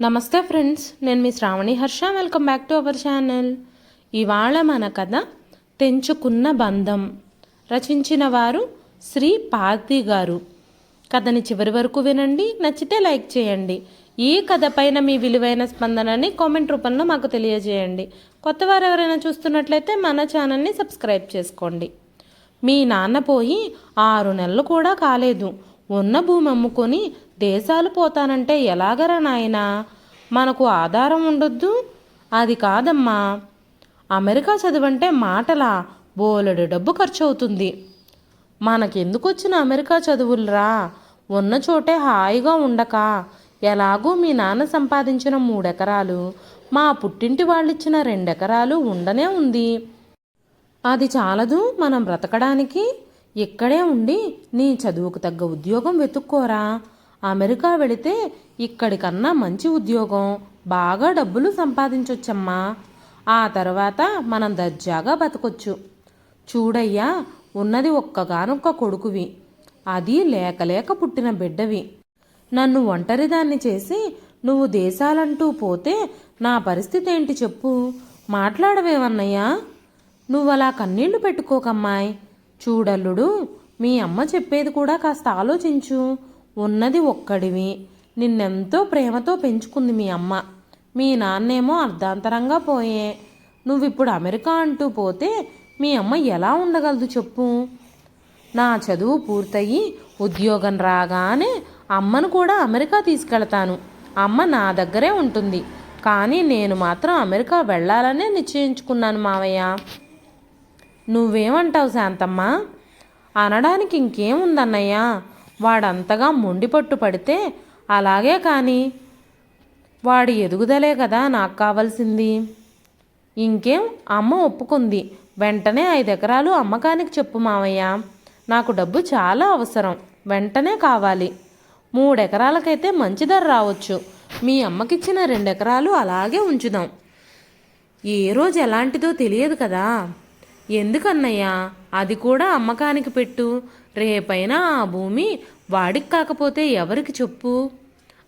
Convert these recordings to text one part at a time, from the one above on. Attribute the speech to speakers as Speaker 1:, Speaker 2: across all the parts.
Speaker 1: నమస్తే ఫ్రెండ్స్ నేను మీ Sravani Harsha. Welcome back to our channel ఇవాళ మన కథ తెంచుకున్న బంధం. రచించిన వారు శ్రీ పార్తి గారు. కథని చివరి వరకు వినండి నచ్చితే లైక్ చేయండి. ఈ కథ పైన మీ విలువైన స్పందనని కామెంట్ రూపంలో మాకు తెలియజేయండి. కొత్త వారు ఎవరైనా చూస్తున్నట్లయితే మన ఛానల్ని సబ్స్క్రైబ్ చేసుకోండి. మీ నాన్న పోయి ఆరు నెలలు కూడా కాలేదు. ఉన్న భూమి అమ్ముకొని దేశాలు పోతానంటే ఎలాగరా నాయనా? మనకు ఆధారం ఉండొద్దు? అది కాదమ్మా. అమెరికా చదువంటే మాటలా బోలెడు డబ్బు ఖర్చు అవుతుంది మనకెందుకు వచ్చిన అమెరికా చదువులరా? ఉన్న చోటే హాయిగా ఉండక. ఎలాగూ మీ నాన్న సంపాదించిన మూడెకరాలు మా పుట్టింటి వాళ్ళిచ్చిన రెండెకరాలు ఉండనే ఉంది. అది చాలదు మనం బ్రతకడానికి. ఇక్కడే ఉండి నీ చదువుకు తగ్గ ఉద్యోగం వెతుక్కోరా. అమెరికా వెళితే ఇక్కడికన్నా మంచి ఉద్యోగం బాగా డబ్బులు సంపాదించొచ్చమ్మా. ఆ తర్వాత మనం దర్జాగా బతకొచ్చు. చూడయ్యా ఉన్నది ఒక్కగానొక్క కొడుకువి. అది లేకలేక పుట్టిన బిడ్డవి. నన్ను ఒంటరిదాన్ని చేసి నువ్వు దేశాలంటూ పోతే నా పరిస్థితి ఏంటి చెప్పు? మాట్లాడవేవన్నయ్యా నువ్వలా కన్నీళ్ళు పెట్టుకోకమ్మాయ్. చూడల్లుడు మీ అమ్మ చెప్పేది కూడా కాస్త ఆలోచించు. ఉన్నది ఒక్కడివి. నిన్నెంతో ప్రేమతో పెంచుకుంది మీ అమ్మ. మీ నాన్నేమో అర్ధాంతరంగా పోయే. నువ్విప్పుడు అమెరికా అంటూ పోతే మీ అమ్మ ఎలా ఉండగలదు చెప్పు. నా చదువు పూర్తయి ఉద్యోగం రాగానే అమ్మను కూడా అమెరికా తీసుకెళ్తాను. అమ్మ నా దగ్గరే ఉంటుంది. కానీ నేను మాత్రం అమెరికా వెళ్ళాలనే నిశ్చయించుకున్నాను మావయ్య. నువ్వేమంటావు శాంతమ్మ? అనడానికి ఇంకేముందన్నయ్యా? వాడంతగా మొండిపట్టు పడితే అలాగే కానీ వాడి ఎదుగుదలే కదా నాకు కావాల్సింది. ఇంకేం అమ్మ ఒప్పుకుంది. వెంటనే ఐదు ఎకరాలు అమ్మకానికి చెప్పు మావయ్య. నాకు డబ్బు చాలా అవసరం. వెంటనే కావాలి. మూడెకరాలకైతే మంచి ధర రావచ్చు. మీ అమ్మకిచ్చిన రెండెకరాలు అలాగే ఉంచుదాం. ఏ రోజు ఎలాంటిదో తెలియదు కదా. ఎందుకన్నయ్యా? అది కూడా అమ్మకానికి పెట్టు. రేపైనా ఆ భూమి వాడికి కాకపోతే ఎవరికి చెప్పు?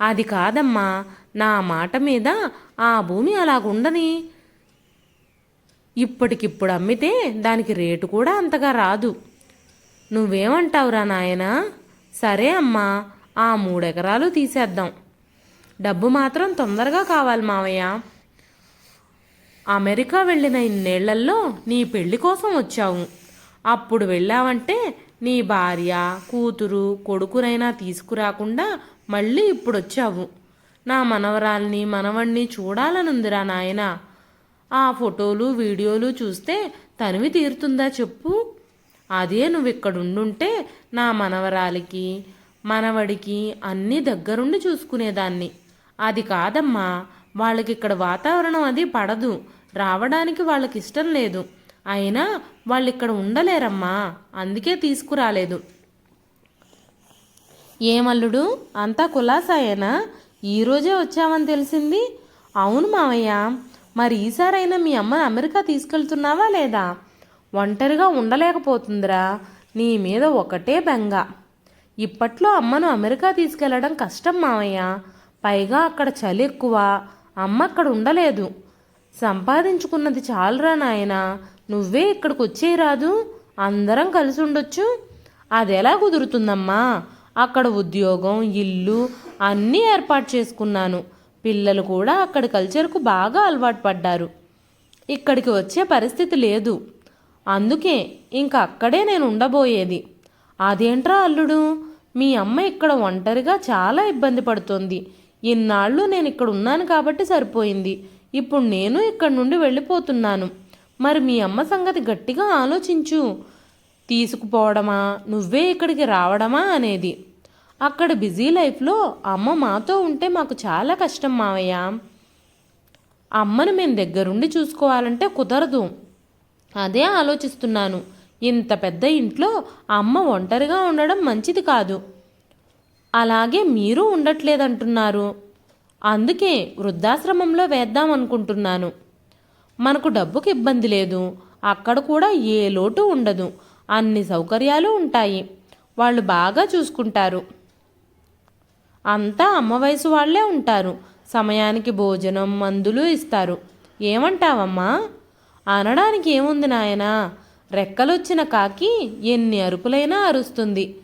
Speaker 1: అది కాదమ్మా నా మాట మీద ఆ భూమి అలాగుండని. ఇప్పటికిప్పుడు అమ్మితే దానికి రేటు కూడా అంతగా రాదు. నువ్వేమంటావురా నాయనా? సరే అమ్మా ఆ మూడెకరాలు తీసేద్దాం. డబ్బు మాత్రం తొందరగా కావాలి మావయ్య. అమెరికా వెళ్ళిన ఇన్నేళ్ళలో నీ పెళ్ళి కోసం వచ్చావు. అప్పుడు వెళ్ళావంటే నీ భార్య కూతురు కొడుకునైనా తీసుకురాకుండా మళ్ళీ ఇప్పుడు వచ్చావు నా మనవరాల్ని మనవణ్ణి చూడాలనుందిరా నాయన. ఆ ఫోటోలు వీడియోలు చూస్తే తనివి తీరుతుందా చెప్పు. అదే నువ్వు ఇక్కడ ఉండుంటే నా మనవరాలికి మనవడికి అన్నీ దగ్గరుండి చూసుకునేదాన్ని. అది కాదమ్మా వాళ్ళకి ఇక్కడ వాతావరణం అది పడదు. రావడానికి వాళ్ళకి ఇష్టం లేదు. అయినా వాళ్ళు ఇక్కడ ఉండలేరమ్మా. అందుకే తీసుకురాలేదు. ఏమల్లుడు? అంతా కులాసాయేనా? ఈరోజే వచ్చావని తెలిసింది? అవును మావయ్య. మరి ఈసారైనా మీ అమ్మని అమెరికా తీసుకెళ్తున్నావా లేదా? ఒంటరిగా ఉండలేకపోతుందిరా. నీ మీద ఒకటే బెంగ. ఇప్పట్లో అమ్మను అమెరికా తీసుకెళ్ళడం కష్టం మావయ్య. పైగా అక్కడ చలి ఎక్కువ. అమ్మ అక్కడ ఉండలేదు. సంపాదించుకున్నది చాలురా నాయనా. నువ్వే ఇక్కడికి వచ్చేయరాదు అందరం కలిసి ఉండొచ్చు. ఎలా కుదురుతుందమ్మా? అక్కడ ఉద్యోగం ఇల్లు అన్నీ ఏర్పాటు చేసుకున్నాను. పిల్లలు కూడా అక్కడ కల్చర్కు బాగా అలవాటు పడ్డారు. ఇక్కడికి వచ్చే పరిస్థితి లేదు. అందుకే ఇంక అక్కడే నేను ఉండబోయేది. అదేంట్రా అల్లుడు? మీ అమ్మ ఇక్కడ ఒంటరిగా చాలా ఇబ్బంది పడుతోంది. ఇన్నాళ్ళు నేను ఇక్కడ ఉన్నాను కాబట్టి సరిపోయింది. ఇప్పుడు నేను ఇక్కడ నుండి వెళ్ళిపోతున్నాను. మరి మీ అమ్మ సంగతి గట్టిగా ఆలోచించు. తీసుకుపోవడమా? నువ్వే ఇక్కడికి రావడమా? అనేది. అక్కడ బిజీ లైఫ్లో అమ్మ మాతో ఉంటే మాకు చాలా కష్టం మావయ్య. అమ్మను మేము దగ్గరుండి చూసుకోవాలంటే కుదరదు. అదే ఆలోచిస్తున్నాను. ఇంత పెద్ద ఇంట్లో అమ్మ ఒంటరిగా ఉండడం మంచిది కాదు. అలాగే మీరు ఉండట్లేదంటున్నారు. అందుకే వృద్ధాశ్రమంలో వేద్దాం అనుకుంటున్నాను. మనకు డబ్బుకి ఇబ్బంది లేదు. అక్కడ కూడా ఏ లోటు ఉండదు. అన్ని సౌకర్యాలు ఉంటాయి. వాళ్ళు బాగా చూసుకుంటారు. అంతా అమ్మ వయసు వాళ్ళే ఉంటారు. సమయానికి భోజనం మందులు ఇస్తారు. ఏమంటావమ్మా? అనడానికి ఏముంది నాయనా? రెక్కలొచ్చిన కాకి ఎన్ని అరుపులైనా అరుస్తుంది.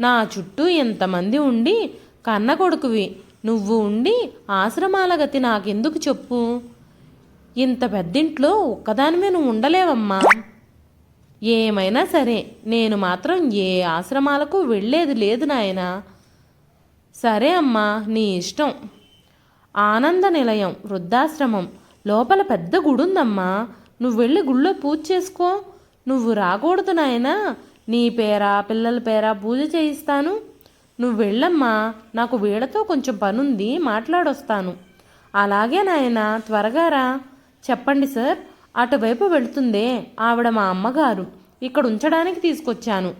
Speaker 1: నా చుట్టూ ఎంతమంది ఉండి కన్న కొడుకువి. నువ్వు ఉండి ఆశ్రమాల గతి నాకెందుకు చెప్పు? ఇంత పెద్దింట్లో ఒక్కదానిమే నువ్వు ఉండలేవమ్మా. ఏమైనా సరే నేను మాత్రం ఏ ఆశ్రమాలకు వెళ్ళేది లేదు నాయనా. సరే అమ్మా నీ ఇష్టం. ఆనంద నిలయం వృద్ధాశ్రమం. లోపల పెద్ద గుడి ఉందమ్మా నువ్వు వెళ్ళి గుళ్ళో పూజ చేసుకో. నువ్వు రాకూడదు నాయనా. నీ పేరా పిల్లల పేరా పూజ చేయిస్తాను. నువ్వు వెళ్ళమ్మా నాకు వీళ్ళతో కొంచెం పనుంది మాట్లాడొస్తాను. అలాగే నాయనా త్వరగా రా. చెప్పండి సార్ అటువైపు వెళుతుందే ఆవిడ మా అమ్మగారు. ఇక్కడ ఉంచడానికి తీసుకొచ్చాను.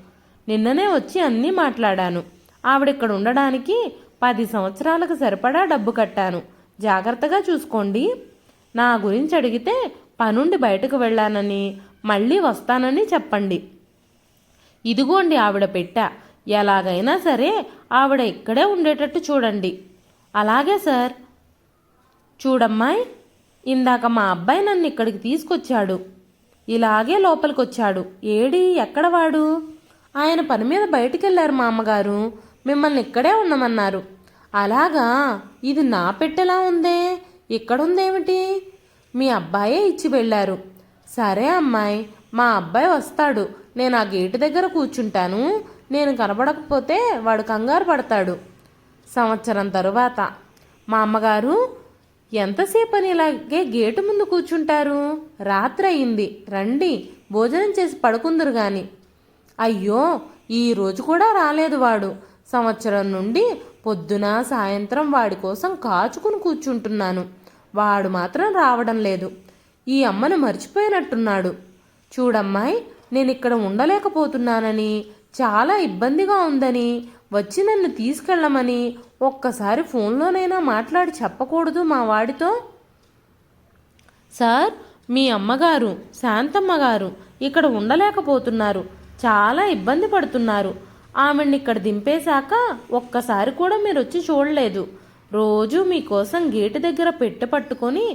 Speaker 1: నిన్ననే వచ్చి అన్నీ మాట్లాడాను. ఆవిడ ఇక్కడ ఉండడానికి పది సంవత్సరాలకు సరిపడా డబ్బు కట్టాను. జాగ్రత్తగా చూసుకోండి. నా గురించి అడిగితే పనుండి బయటకు వెళ్ళానని మళ్ళీ వస్తానని చెప్పండి. ఇదిగోండి ఆవిడ పెట్ట. ఎలాగైనా సరే ఆవిడ ఇక్కడే ఉండేటట్టు చూడండి. అలాగే సార్. చూడమ్మాయి. ఇందాక మా అబ్బాయి నన్ను ఇక్కడికి తీసుకొచ్చాడు. ఇలాగే లోపలికి వచ్చాడు ఏడి ఎక్కడ వాడు? ఆయన పని మీద బయటికి వెళ్ళారు మా అమ్మగారు మిమ్మల్ని ఇక్కడే ఉండమన్నారు. అలాగా? ఇది నా పెట్టెలా ఉందే? ఇక్కడుందేమిటి? మీ అబ్బాయే ఇచ్చి వెళ్ళారు. సరే అమ్మాయి మా అబ్బాయి వస్తాడు. నేను ఆ గేటు దగ్గర కూర్చుంటాను. నేను కనబడకపోతే వాడు కంగారు పడతాడు. సంవత్సరం తరువాత. మా అమ్మగారు ఎంతసేపు అని ఇలాగే గేటు ముందు కూర్చుంటారు? రాత్రి అయింది రండి. భోజనం చేసి పడుకుందరు గాని. అయ్యో ఈ రోజు కూడా రాలేదు వాడు. సంవత్సరం నుండి పొద్దున సాయంత్రం వాడి కోసం కాచుకుని కూర్చుంటున్నాను. వాడు మాత్రం రావడం లేదు. ఈ అమ్మను మర్చిపోయినట్టున్నాడు. చూడమ్మాయి నేను ఇక్కడ ఉండలేకపోతున్నానని చాలా ఇబ్బందిగా ఉందని వచ్చి నన్ను తీసుకెళ్ళమని ఒక్కసారి ఫోన్లోనైనా మాట్లాడి చెప్పకూడదు మా వాడితో? సార్ మీ అమ్మగారు శాంతమ్మ గారు ఇక్కడ ఉండలేకపోతున్నారు. చాలా ఇబ్బంది పడుతున్నారు. ఆమెను ఇక్కడ దింపేశాక ఒక్కసారి కూడా మీరు వచ్చి చూడలేదు. రోజు మీకోసం గేటు దగ్గర పెట్టె పట్టుకొని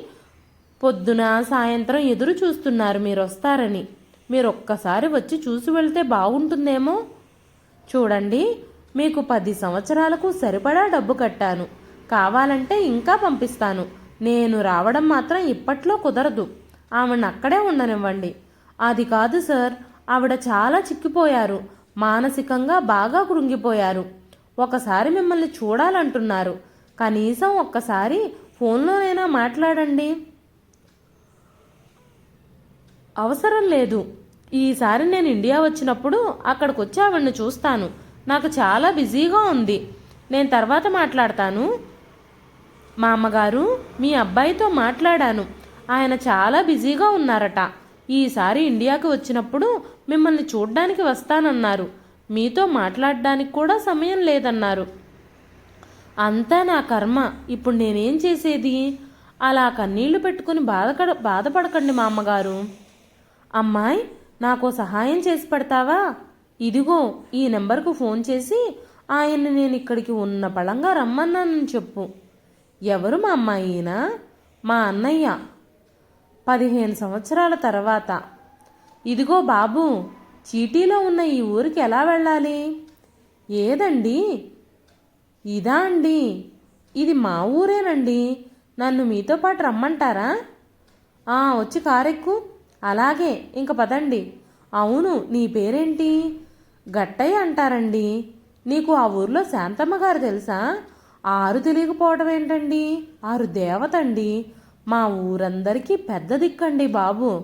Speaker 1: పొద్దున సాయంత్రం ఎదురు చూస్తున్నారు మీరు వస్తారని మీరు ఒక్కసారి వచ్చి చూసి వెళ్తే బాగుంటుందేమో? చూడండి మీకు పది సంవత్సరాలకు సరిపడా డబ్బు కట్టాను. కావాలంటే ఇంకా పంపిస్తాను. నేను రావడం మాత్రం ఇప్పట్లో కుదరదు. ఆవిడ అక్కడే ఉండనివ్వండి. అది కాదు సార్ ఆవిడ చాలా చిక్కిపోయారు. మానసికంగా బాగా కృంగిపోయారు. ఒకసారి మిమ్మల్ని చూడాలంటున్నారు. కనీసం ఒక్కసారి ఫోన్లోనైనా మాట్లాడండి. అవసరం లేదు. ఈసారి నేను ఇండియా వచ్చినప్పుడు అక్కడికి వచ్చి ఆవిడని చూస్తాను. నాకు చాలా బిజీగా ఉంది. నేను తర్వాత మాట్లాడతాను. మా అమ్మగారు మీ అబ్బాయితో మాట్లాడాను. ఆయన చాలా బిజీగా ఉన్నారట. ఈసారి ఇండియాకి వచ్చినప్పుడు మిమ్మల్ని చూడ్డానికి వస్తానన్నారు. మీతో మాట్లాడడానికి కూడా సమయం లేదన్నారు. అంతా నా కర్మ. ఇప్పుడు నేనేం చేసేది? అలా కన్నీళ్ళు పెట్టుకుని బాధకడ బాధపడకండి మా అమ్మగారు. అమ్మాయి నాకు సహాయం చేసి పెడతావా? ఇదిగో ఈ నెంబర్కు ఫోన్ చేసి ఆయన్ని నేను ఇక్కడికి ఉన్న పళంగా రమ్మన్నానని చెప్పు. ఎవరు మా అమ్మాయినా? మా అన్నయ్య. పదిహేను సంవత్సరాల తర్వాత. ఇదిగో బాబు చీటీలో ఉన్న ఈ ఊరికి ఎలా వెళ్ళాలి? ఏదండి? ఇదా అండి? ఇది మా ఊరేనండి. నన్ను మీతో పాటు రమ్మంటారా? ఆ వచ్చి కారెక్కు. అలాగే ఇంక పదండి. అవును నీ పేరేంటి? గట్టయ్య అంటారండి. నీకు ఆ ఊర్లో శాంతమ్మ గారు తెలుసా? ఆరు తెలియకపోవడం ఏంటండి? ఆరు దేవతండి. మా ఊరందరికీ పెద్ద దిక్కండి బాబు.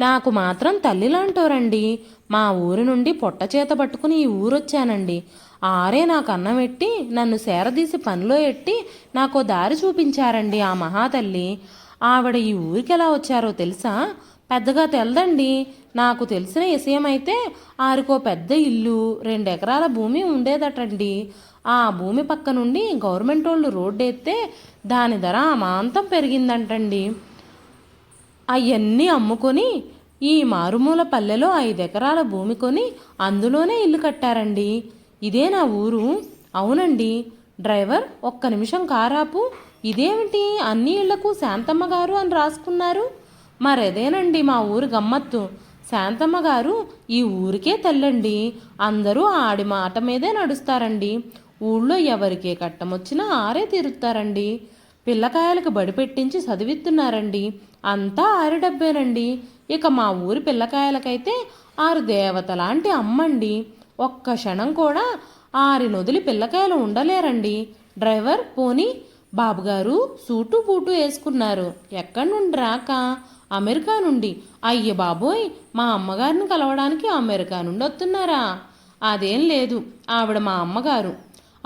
Speaker 1: నాకు మాత్రం తల్లిలాంటోరండి మా ఊరి నుండి పొట్ట చేత పట్టుకుని ఈ ఊరొచ్చానండి. ఆరే నాకు అన్నం ఎట్టి నన్ను సేరదీసి పనిలో ఎట్టి నాకు దారి చూపించారండి ఆ మహాతల్లి. ఆవిడ ఈ ఊరికి ఎలా వచ్చారో తెలుసా? పెద్దగా తెలదండి. నాకు తెలిసిన విషయం అయితే ఆరికో పెద్ద ఇల్లు రెండు ఎకరాల భూమి ఉండేదటండి. ఆ భూమి పక్క నుండి గవర్నమెంట్ వాళ్ళు రోడ్డు ఎత్తే దాని ధర అమాంతం పెరిగిందంటండి. అవన్నీ అమ్ముకొని ఈ మారుమూల పల్లెలో ఐదు ఎకరాల భూమి కొని అందులోనే ఇల్లు కట్టారండి. ఇదే నా ఊరు. అవునండి. డ్రైవర్ ఒక్క నిమిషం కారాపు. ఇదేమిటి అన్ని ఇళ్ళకు శాంతమ్మ గారు అని రాసుకున్నారు? మరదేనండి మా ఊరు గమ్మత్తు? శాంతమ్మ గారు ఈ ఊరికే తెల్లండి. అందరూ ఆడి మాట మీదే నడుస్తారండి. ఊళ్ళో ఎవరికే కట్టమొచ్చినా ఆరే తీరుతారండి పిల్లకాయలకు బడి పెట్టించి చదివిస్తున్నారండి అంతా ఆరి డబ్బేనండి ఇక మా ఊరి పిల్లకాయలకైతే ఆరు దేవత లాంటి అమ్మండి. ఒక్క క్షణం కూడా ఆరి నొదిలి పిల్లకాయలు ఉండలేరండి. డ్రైవర్ పోనీ బాబుగారు సూటు బూటు వేసుకున్నారు. ఎక్కడి నుండి రాక? అమెరికా నుండి. అయ్య బాబోయ్ మా అమ్మగారిని కలవడానికి అమెరికా నుండి వస్తున్నారా? అదేం లేదు ఆవిడ మా అమ్మగారు.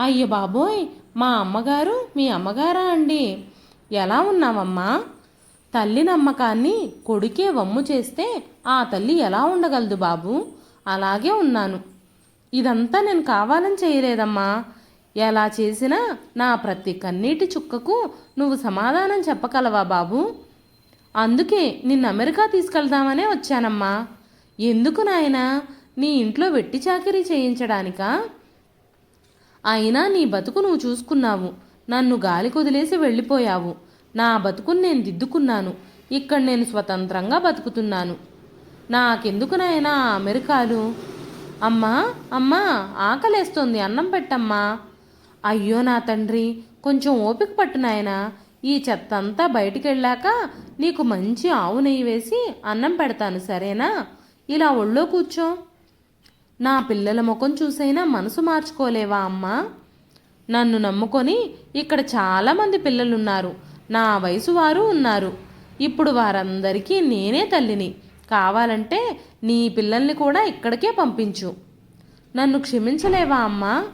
Speaker 1: అయ్య బాబోయ్ మా అమ్మగారు మీ అమ్మగారా అండి? ఎలా ఉన్నావమ్మా? తల్లి నమ్మకాన్ని కొడుకే వమ్ము చేస్తే ఆ తల్లి ఎలా ఉండగలదు బాబు? అలాగే ఉన్నాను. ఇదంతా నేను కావాలని చేయలేదమ్మా. ఎలా చేసినా నా ప్రతి కన్నీటి చుక్కకు నువ్వు సమాధానం చెప్పగలవా బాబు? అందుకే నిన్ను అమెరికా తీసుకెళ్దామనే వచ్చానమ్మా. ఎందుకు నాయనా? నీ ఇంట్లో వెట్టి చాకరీ చేయించడానికా? అయినా నీ బతుకు నువ్వు చూసుకున్నావు. నన్ను గాలి కుదిలేసి వెళ్ళిపోయావు. నా బతుకుని నేను దిద్దుకున్నాను. ఇక్కడ నేను స్వతంత్రంగా బతుకుతున్నాను. నాకెందుకు నాయనా అమెరికాలు? అమ్మా అమ్మా ఆకలేస్తోంది అన్నం పెట్టమ్మా. అయ్యో నా తండ్రి కొంచెం ఓపిక పట్టు నాయనా. ఈ చెత్త అంతా బయటికి వెళ్ళాక నీకు మంచి ఆవు నెయ్యి వేసి అన్నం పెడతాను సరేనా? ఇలా ఒళ్ళో కూర్చో. నా పిల్లల ముఖం చూసైనా మనసు మార్చుకోలేవా అమ్మా? నన్ను నమ్ముకొని ఇక్కడ చాలామంది పిల్లలున్నారు. నా వయసు వారు ఉన్నారు. ఇప్పుడు వారందరికీ నేనే తల్లిని. కావాలంటే నీ పిల్లల్ని కూడా ఇక్కడికే పంపించు. నన్ను క్షమించలేవా అమ్మా?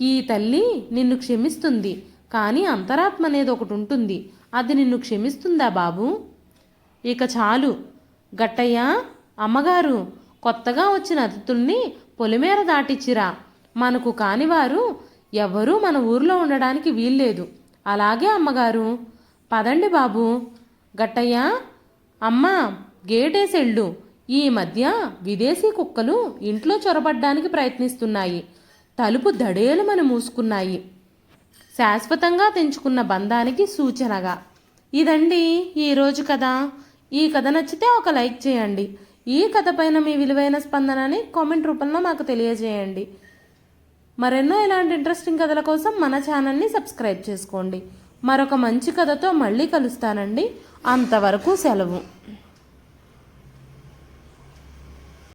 Speaker 1: ఈ తల్లి నిన్ను క్షమిస్తుంది. కానీ అంతరాత్మ అనేది ఒకటి ఉంటుంది. అది నిన్ను క్షమిస్తుందా బాబు? ఇక చాలు. గట్టయ్య అమ్మగారు కొత్తగా వచ్చిన అతిథుల్ని పొలిమేర దాటిచ్చిరా. మనకు కానివారు ఎవరూ మన ఊర్లో ఉండడానికి వీల్లేదు. అలాగే అమ్మగారు. పదండి బాబు. గట్టయ్య అమ్మ గేటేసెళ్ళు. ఈ మధ్య విదేశీ కుక్కలు ఇంట్లో చొరబడ్డానికి ప్రయత్నిస్తున్నాయి. తలుపు దడేలమని మూసుకున్నాయి. శాశ్వతంగా తెంచుకున్న బంధానికి సూచనగా. ఇదండి ఈరోజు కథ. ఈ కథ నచ్చితే ఒక లైక్ చేయండి. ఈ కథ పైన మీ విలువైన స్పందనని కామెంట్ రూపంలో మాకు తెలియజేయండి. మరెన్నో ఇలాంటి ఇంట్రెస్టింగ్ కథల కోసం మన ఛానల్ని సబ్స్క్రైబ్ చేసుకోండి. మరొక మంచి కథతో మళ్ళీ కలుస్తానండి. అంతవరకు సెలవు.